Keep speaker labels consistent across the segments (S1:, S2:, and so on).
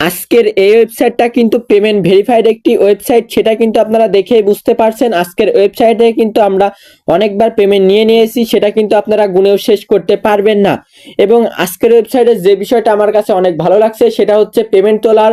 S1: আজকের এই ওয়েবসাইটটা কিন্তু পেমেন্ট ভেরিফাইড একটি ওয়েবসাইট, সেটা কিন্তু আপনারা দেখেই বুঝতে পারছেন। আজকের ওয়েবসাইটে কিন্তু আমরা অনেকবার পেমেন্ট নিয়ে নিয়েছি, সেটা কিন্তু আপনারা গুনেও শেষ করতে পারবেন না। এবং আজকের ওয়েবসাইটে যে বিষয়টা আমার কাছে অনেক ভালো লাগছে, সেটা হচ্ছে পেমেন্ট তোলার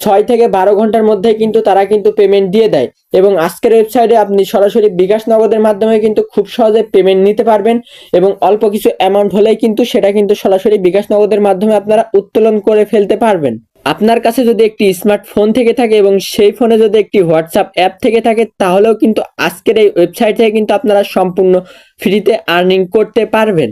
S1: ছয় থেকে বারো ঘণ্টার মধ্যে কিন্তু তারা কিন্তু পেমেন্ট দিয়ে দেয়। এবং আজকের ওয়েবসাইটে আপনি সরাসরি বিকাশ নগদের মাধ্যমে কিন্তু খুব সহজে পেমেন্ট নিতে পারবেন এবং অল্প কিছু অ্যামাউন্ট হলেই কিন্তু সেটা কিন্তু সরাসরি বিকাশ নগদের মাধ্যমে আপনারা উত্তোলন করে ফেলতে পারবেন। আপনার কাছে যদি একটি স্মার্টফোন থেকে থাকে এবং সেই ফোনে যদি একটি হোয়াটসঅ্যাপ অ্যাপ থেকে থাকে, তাহলেও কিন্তু আজকের এই ওয়েবসাইট থেকে কিন্তু আপনারা সম্পূর্ণ ফ্রিতে আর্নিং করতে পারবেন।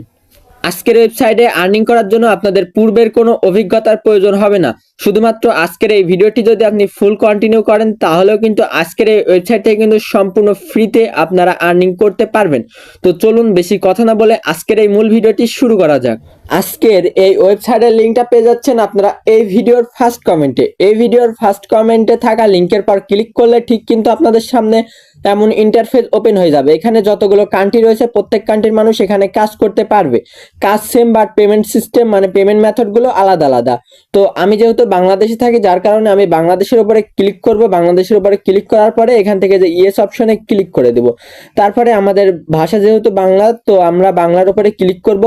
S1: আজকের ওয়েবসাইটে আর্নিং করার জন্য আপনাদের পূর্বের কোনো অভিজ্ঞতার প্রয়োজন হবে না। শুধুমাত্র আজকের এই ভিডিওটি যদি আপনি ফুল কন্টিনিউ করেন, তাহলেও কিন্তু আজকের এই ওয়েবসাইট থেকে কিন্তু সম্পূর্ণ ফ্রিতে আপনারা আর্নিং করতে পারবেন। তো চলুন বেশি কথা না বলে আজকের এই মূল ভিডিওটি শুরু করা যাক। আজকের এই ওয়েবসাইটের লিঙ্কটা পেয়ে যাচ্ছেন আপনারা এই ভিডিওর ফার্স্ট কমেন্টে এই ভিডিওর ফার্স্ট কমেন্টে থাকা লিঙ্কের পর ক্লিক করলে ঠিক কিন্তু আপনাদের সামনে এমন ইন্টারফেস ওপেন হয়ে যাবে। এখানে যতগুলো কান্ট্রি রয়েছে, প্রত্যেক কান্ট্রির মানুষ এখানে কাজ করতে পারবে। কাজ সেম বাট পেমেন্ট সিস্টেম মানে পেমেন্ট মেথডগুলো আলাদা আলাদা। তো আমি যেহেতু বাংলাদেশে থাকি, যার কারণে আমি বাংলাদেশের উপরে ক্লিক করব। বাংলাদেশের উপরে ক্লিক করার পরে এখান থেকে যে ইয়েস অপশনে ক্লিক করে দেব। তারপরে আমাদের ভাষা যেহেতু বাংলা, তো আমরা বাংলার উপরে ক্লিক করব।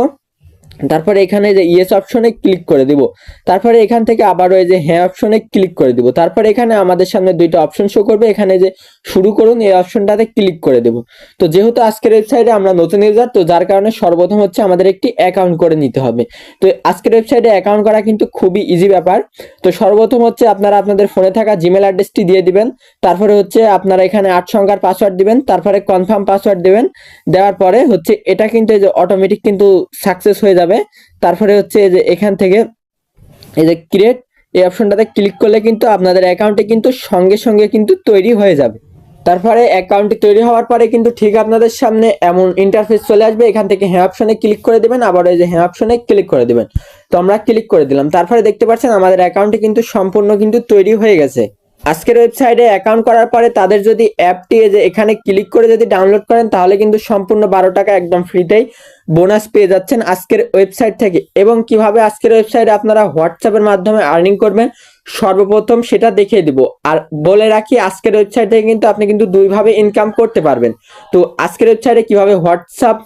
S1: তারপরে এখানে যে ইয়েস অপশনে ক্লিক করে দিব। তারপরে এখান থেকে আবারও এই যে হ্যাঁ অপশনে ক্লিক করে দিব। তারপরে এখানে আমাদের সামনে দুইটা অপশন শো করবে। এখানে যে শুরু করুন, এই অপশনটাতে ক্লিক করে দেব। তো যেহেতু আজকের ওয়েবসাইটে আমরা নতুন ইউজার তো যার কারণে সর্বপ্রথম হচ্ছে আমাদের একটি অ্যাকাউন্ট করে নিতে হবে। তো আজকের ওয়েবসাইটে অ্যাকাউন্ট করা কিন্তু খুবই ইজি ব্যাপার। তো সর্বপ্রথম হচ্ছে আপনারা আপনাদের ফোনে থাকা জিমেল অ্যাড্রেসটি দিয়ে দিবেন। তারপরে হচ্ছে আপনারা এখানে আট সংখ্যার পাসওয়ার্ড দিবেন। তারপরে কনফার্ম পাসওয়ার্ড দিবেন। দেওয়ার পরে হচ্ছে এটা কিন্তু এই যে অটোমেটিক কিন্তু সাকসেস হয়ে যাবে। তারপরে হচ্ছে যে এখান থেকে এই যে ক্রিয়েট এই অপশনটাতে ক্লিক করলে কিন্তু আপনাদের অ্যাকাউন্টে কিন্তু সঙ্গে সঙ্গে কিন্তু তৈরি হয়ে যাবে। তারপরে অ্যাকাউন্টটি তৈরি হওয়ার পরে কিন্তু ঠিক আপনাদের সামনে এমন ইন্টারফেস চলে আসবে। এখান থেকে হ্যাঁ অপশনে ক্লিক করে দেবেন, আবার এই যে হ্যাঁ অপশনে ক্লিক করে দেবেন। তো আমরা ক্লিক করে দিলাম। তারপরে দেখতে পাচ্ছেন আমাদের অ্যাকাউন্টে কিন্তু সম্পূর্ণ কিন্তু তৈরি হয়ে গেছে। আজকের ওয়েবসাইটে অ্যাকাউন্ট করার পরে তাদের যদি অ্যাপটি যে এখানে ক্লিক করে যদি ডাউনলোড করেন, তাহলে কিন্তু সম্পূর্ণ বারো টাকা একদম ফ্রিতেই বোনাস পেয়ে যাচ্ছেন আজকের ওয়েবসাইট থেকে। এবং কীভাবে আজকের ওয়েবসাইটে আপনারা হোয়াটসঅ্যাপের মাধ্যমে আর্নিং করবেন, সর্বপ্রথম সেটা দেখিয়ে দিব। আর বলে রাখি, আজকের ওয়েবসাইট থেকে কিন্তু আপনি কিন্তু দুইভাবে ইনকাম করতে পারবেন। তো আজকের ওয়েবসাইটে কীভাবে হোয়াটসঅ্যাপ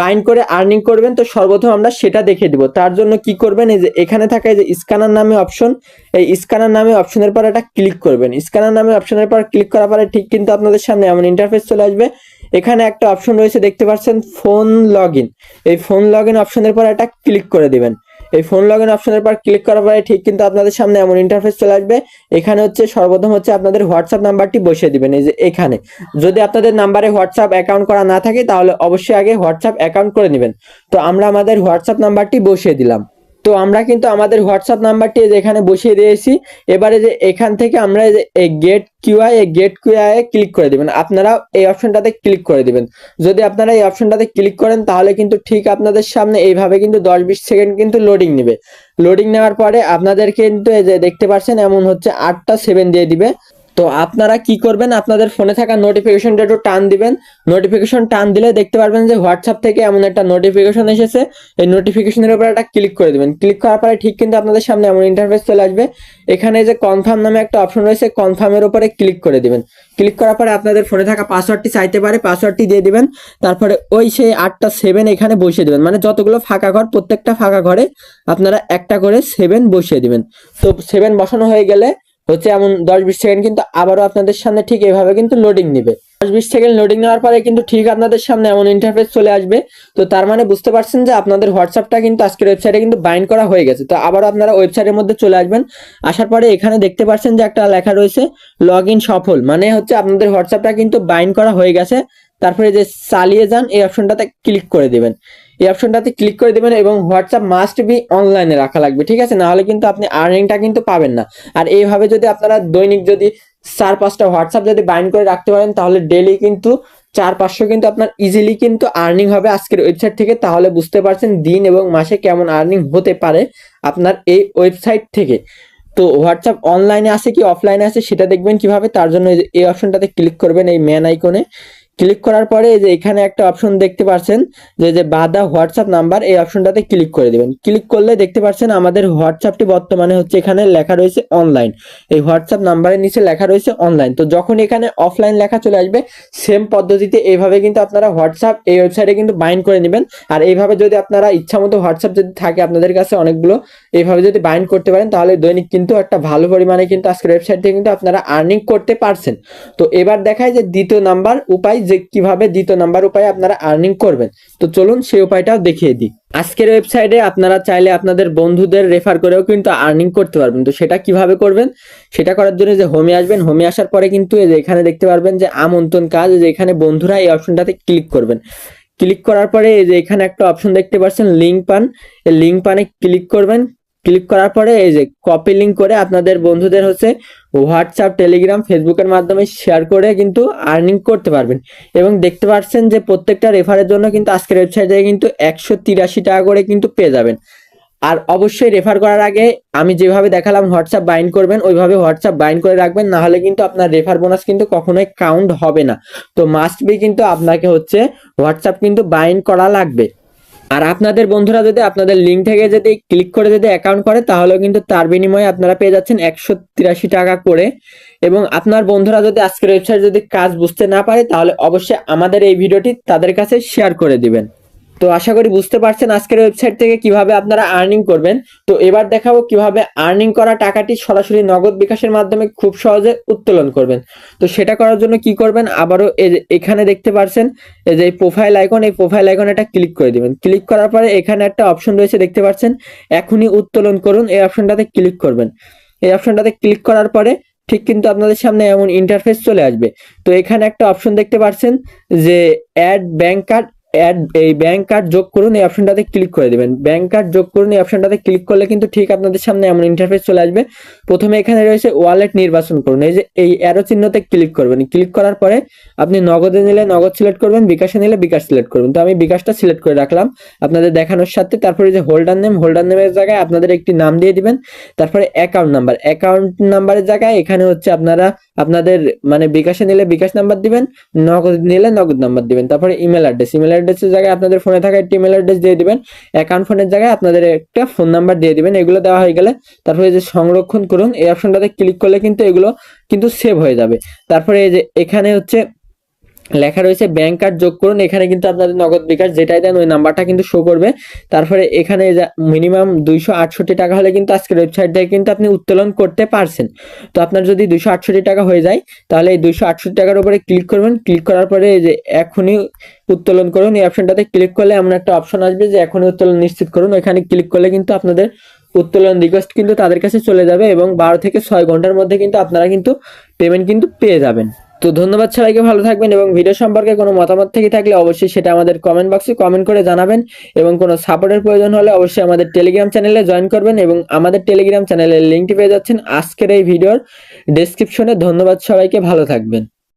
S1: বাইন্ড করে আর্নিং করবেন, তো সর্বপ্রথম আমরা সেটা দেখে দিব। তার জন্য কি করবেন, এই যে এখানে থাকা এই যে স্ক্যানার নামে অপশন এই স্ক্যানার নামে অপশনের পর এটা ক্লিক করবেন। স্ক্যানার নামে অপশনের পর ক্লিক করার পরে ঠিক কিন্তু আপনাদের সামনে এমন ইন্টারফেস চলে আসবে। এখানে একটা অপশন রয়েছে, দেখতে পাচ্ছেন ফোন লগ এই ফোন লগ অপশনের পর এটা ক্লিক করে দিবেন। এই ফোন লগ ইন অপশনের পর ক্লিক করার পরে ঠিক কিন্তু আপনাদের সামনে এমন ইন্টারফেস চলে আসবে। এখানে হচ্ছে সর্বপ্রথম হচ্ছে আপনাদের হোয়াটসঅ্যাপ নাম্বারটি বসিয়ে দিবেন, এই যে এখানে। যদি আপনাদের নাম্বারে হোয়াটসঅ্যাপ অ্যাকাউন্ট করা না থাকে তাহলে অবশ্যই আগে হোয়াটসঅ্যাপ অ্যাকাউন্ট করে নেবেন। তো আমরা আমাদের হোয়াটসঅ্যাপ নাম্বারটি বসিয়ে দিলাম। তো আমরা কিন্তু আমাদের হোয়াটসঅ্যাপ নাম্বারটি এখানে বসিয়ে দিয়েছি। এবারে যে এখান থেকে আমরা যে গেট কিউআই এই গেট কিউআই ক্লিক করে দিবেন। আপনারা এই অপশনটাতে ক্লিক করে দিবেন। যদি আপনারা এই অপশনটাতে ক্লিক করেন, তাহলে কিন্তু ঠিক আপনাদের সামনে এইভাবে কিন্তু দশ বিশ সেকেন্ড কিন্তু লোডিং নেবে। লোডিং নেওয়ার পরে আপনাদের কিন্তু এই যে দেখতে পাচ্ছেন, এমন হচ্ছে আটটা সেভেন দিয়ে দিবে। তো আপনারা কি করবেন? আপনাদের ফোনে থাকা নোটিফিকেশনটা একটু টান দিবেন। নোটিফিকেশন টান দিলে দেখতে পারবেন যে হোয়াটসঅ্যাপ থেকে এমন একটা নোটিফিকেশন এসেছে। এই নোটিফিকেশনের উপর একটা ক্লিক করে দিবেন। ক্লিক করার পরে ঠিক কিন্তু আপনাদের সামনে এমন ইন্টারফেস চলে আসবে। এখানে যে কনফার্ম নামে একটা অপশন রয়েছে কনফার্মের উপরে ক্লিক করে দিবেন। ক্লিক করার পরে আপনাদের ফোনে থাকা পাসওয়ার্ডটি চাইতে পারে পাসওয়ার্ডটি দিয়ে দিবেন। তারপরে ওই সেই আটটা সেভেন এখানে বসিয়ে দেবেন। মানে যতগুলো ফাঁকা ঘর, প্রত্যেকটা ফাঁকা ঘরে আপনারা একটা করে সেভেন বসিয়ে দিবেন। তো সেভেন বসানো হয়ে গেলে হচ্ছে এমন দশ বিশ সেকেন্ড কিন্তু আবারও আপনাদের সামনে ঠিক এভাবে কিন্তু লোডিং নেবে। দশ বিশ সেকেন্ড লোডিং নেওয়ার পরে কিন্তু ঠিক আপনাদের সামনে এমন ইন্টারফেস চলে আসবে। তো তার মানে বুঝতে পারছেন যে আপনাদের হোয়াটসঅ্যাপটা কিন্তু আজকের ওয়েবসাইটে কিন্তু বাইন্ড করা হয়ে গেছে। তো আবারও আপনারা ওয়েবসাইটের মধ্যে চলে আসবেন। আসার পরে এখানে দেখতে পাচ্ছেন যে একটা লেখা রয়েছে লগ ইন সফল। মানে হচ্ছে আপনাদের হোয়াটসঅ্যাপটা কিন্তু বাইন্ড করা হয়ে গেছে। তারপরে যে চালিয়ে যান, এই অপশনটাতে ক্লিক করে দিবেন। এই অপশনটাতে ক্লিক করে দেবেন এবং হোয়াটসঅ্যাপ মাস্ট বি অনলাইনে রাখা লাগবে, ঠিক আছে? নাহলে কিন্তু আপনি আর্নিংটা কিন্তু পাবেন না। আর এইভাবে যদি আপনারা দৈনিক যদি চার, পাঁচটা হোয়াটসঅ্যাপ যদি বাইন্ড করে রাখতে পারেন, তাহলে ডেলি কিন্তু চার, পাঁচশো কিন্তু আপনার ইজিলি কিন্তু আর্নিং হবে আজকের ওয়েবসাইট থেকে। তাহলে বুঝতে পারছেন দিন এবং মাসে কেমন আর্নিং হতে পারে আপনার এই ওয়েবসাইট থেকে। তো হোয়াটসঅ্যাপ অনলাইনে আছে কি অফলাইনে আছে সেটা দেখবেন কীভাবে? তার জন্য এই অপশনটাতে ক্লিক করবেন এই ম্যান আইকনে ক্লিক করার পরে এই যে এখানে একটা অপশন দেখতে পাচ্ছেন যে যে বাদা হোয়াটসঅ্যাপ নাম্বার, এই অপশনটাতে ক্লিক করে দিবেন। ক্লিক করলে দেখতে পাচ্ছেন আমাদের হোয়াটসঅ্যাপটি বর্তমানে হচ্ছে এখানে লেখা রয়েছে অনলাইন। এই হোয়াটসঅ্যাপ নাম্বারের নিচে লেখা রয়েছে অনলাইন। তো যখন এখানে অফলাইন লেখা চলে আসবে, সেম পদ্ধতিতে এইভাবে কিন্তু আপনারা হোয়াটসঅ্যাপ, এই ওয়েবসাইটে কিন্তু বাইন্ড করে নেবেন। আর এইভাবে যদি আপনারা ইচ্ছা মতো হোয়াটসঅ্যাপ যদি থাকে আপনাদের কাছে অনেকগুলো, এইভাবে যদি বাইন্ড করতে পারেন, তাহলে দৈনিক কিন্তু একটা ভালো পরিমাণে কিন্তু আজকের ওয়েবসাইট থেকে কিন্তু আপনারা আর্নিং করতে পারছেন। তো এবার দেখায় যে দ্বিতীয় নাম্বার উপায় যে কীভাবে দ্বিতীয় নাম্বার উপায়ে আপনারা আর্নিং করবেন। তো চলুন সেই উপায়টাও দেখিয়ে দিই। আজকের ওয়েবসাইটে আপনারা চাইলে আপনাদের বন্ধুদের রেফার করেও কিন্তু আর্নিং করতে পারবেন। তো সেটা কীভাবে করবেন? সেটা করার জন্য যে হোমে আসবেন হোমে আসার পরে কিন্তু এই যে এখানে দেখতে পারবেন যে আমন্ত্রণ কাজ যে এখানে বন্ধুরা এই অপশনটাতে ক্লিক করবেন। ক্লিক করার পরে এই যে এখানে একটা অপশন দেখতে পাচ্ছেন লিঙ্ক পান। এই লিঙ্ক পানে ক্লিক করবেন। ক্লিক করার পরে এই যে কপি লিঙ্ক করে আপনাদের বন্ধুদের হচ্ছে হোয়াটসঅ্যাপ টেলিগ্রাম ফেসবুকের মাধ্যমে শেয়ার করে কিন্তু আর্নিং করতে পারবেন। এবং দেখতে পাচ্ছেন যে প্রত্যেকটা রেফারের জন্য কিন্তু আজকের ওয়েবসাইটে কিন্তু একশো তিরাশি টাকা করে কিন্তু পেয়ে যাবেন। আর অবশ্যই রেফার করার আগে আমি যেভাবে দেখালাম হোয়াটসঅ্যাপ বাইন্ড করবেন, ওইভাবে হোয়াটসঅ্যাপ বাইন্ড করে রাখবেন, না হলে কিন্তু আপনার রেফার বোনাস কিন্তু কখনোই কাউন্ট হবে না। তো মাস্ট বি কিন্তু আপনাকে হচ্ছে হোয়াটসঅ্যাপ কিন্তু বাইন্ড করা লাগবে। আর আপনাদের বন্ধুরা যদি আপনাদের লিঙ্ক থেকে যদি ক্লিক করে যদি অ্যাকাউন্ট করে, তাহলেও কিন্তু তার বিনিময়ে আপনারা পেয়ে যাচ্ছেন একশো তিরাশি টাকা করে। এবং আপনার বন্ধুরা যদি আজকের ওয়েবসাইট যদি কাজ বুঝতে না পারে, তাহলে অবশ্যই আমাদের এই ভিডিওটি তাদের কাছে শেয়ার করে দিবেন। তো আশা করি বুঝতে পারছেন আজকের ওয়েবসাইট থেকে কীভাবে আপনারা আর্নিং করবেন। তো এবার দেখাবো কীভাবে আর্নিং করা টাকাটি সরাসরি নগদ বিকাশের মাধ্যমে খুব সহজে উত্তোলন করবেন। তো সেটা করার জন্য কি করবেন? আবারও এখানে দেখতে পারছেন, এই যে প্রোফাইল আইকন এই প্রোফাইল আইকন এটা ক্লিক করে দিবেন। ক্লিক করার পরে এখানে একটা অপশন রয়েছে, দেখতে পাচ্ছেন? এখনই উত্তোলন করুন, এই অপশনটাতে ক্লিক করবেন। এই অপশনটাতে ক্লিক করার পরে ঠিক কিন্তু আপনাদের সামনে এমন ইন্টারফেস চলে আসবে। তো এখানে একটা অপশন দেখতে পাচ্ছেন যে অ্যাড ব্যাংক কার্ড অ্যাড এই ব্যাংক কার্ড যোগ করুন, এই অপশনটাতে ক্লিক করে দেবেন। ব্যাংক কার্ড যোগ করুন, এই অপশনটাতে ক্লিক করলে কিন্তু ঠিক আপনাদের সামনে এমন ইন্টারফেস চলে আসবে। প্রথমে এখানে রয়েছে ওয়ালেট নির্বাচন করুন। এই যে এই অ্যারো চিহ্নতে ক্লিক করবেন। ক্লিক করার পরে আপনি নগদে নিলে নগদ সিলেক্ট করবেন, বিকাশে নিলে বিকাশ সিলেক্ট করবেন। তো আমি বিকাশটা সিলেক্ট করে রাখলাম। আপনাদের দেখানোর সাথে তারপরে যে হোল্ডার নেম হোল্ডার নেমের জায়গায় আপনাদের একটি নাম দিয়ে দিবেন। তারপরে অ্যাকাউন্ট নাম্বার অ্যাকাউন্ট নাম্বারের জায়গায় এখানে হচ্ছে আপনারা আপনাদের মানে বিকাশে নিলে বিকাশ নাম্বার দিবেন, নগদ নিলে নগদ নাম্বার দিবেন। তারপরে ইমেল অ্যাড্রেস ইমেল অ্যাড্রেসের জায়গায় আপনাদের ফোনে থাকা একটি ইমেল অ্যাড্রেস দিয়ে দিবেন। অ্যাকাউন্ট ফোনের জায়গায় আপনাদের একটা ফোন নাম্বার দিয়ে দিবেন। এগুলো দেওয়া হয়ে গেলে তারপরে যে সংরক্ষণ করুন, এই অপশনটাতে ক্লিক করলে কিন্তু এগুলো কিন্তু সেভ হয়ে যাবে। তারপরে এই যে এখানে হচ্ছে লেখা রয়েছে, ব্যাংক কার্ড যোগ করুন। এখানে কিন্তু আপনাদের নগদ বিকাশ যেটাই দেন, ওই নাম্বারটা কিন্তু শো করবে। তারপরে এখানে মিনিমাম দুইশো আটষট্টি টাকা হলে কিন্তু আজকের ওয়েবসাইট থেকে কিন্তু আপনি উত্তোলন করতে পারছেন। তো আপনার যদি দুইশো আটষট্টি টাকা হয়ে যায়, তাহলে এই দুইশো আটষট্টি টাকার উপরে ক্লিক করবেন। ক্লিক করার পরে যে এখনই উত্তোলন করুন। এই অপশনটাতে ক্লিক করলে এমন একটা অপশন আসবে যে এখনই উত্তোলন নিশ্চিত করুন। ওইখানে ক্লিক করলে কিন্তু আপনাদের উত্তোলন রিকোয়েস্ট কিন্তু তাদের কাছে চলে যাবে এবং বারো থেকে ছয় ঘণ্টার মধ্যে কিন্তু আপনারা কিন্তু পেমেন্ট কিন্তু পেয়ে যাবেন। তো ধন্যবাদ সবাইকে, ভালো থাকবেন এবং ভিডিও সম্পর্কে কোনো মতামত থেকে থাকলে অবশ্যই সেটা আমাদের কমেন্ট বক্সে কমেন্ট করে জানাবেন এবং কোনো সাপোর্টের প্রয়োজন হলে অবশ্যই আমাদের টেলিগ্রাম চ্যানেলে জয়েন করবেন এবং আমাদের টেলিগ্রাম চ্যানেলের লিঙ্কটি পেয়ে যাচ্ছেন আজকের এই ভিডিওর ডেসক্রিপশনে ধন্যবাদ সবাইকে, ভালো থাকবেন।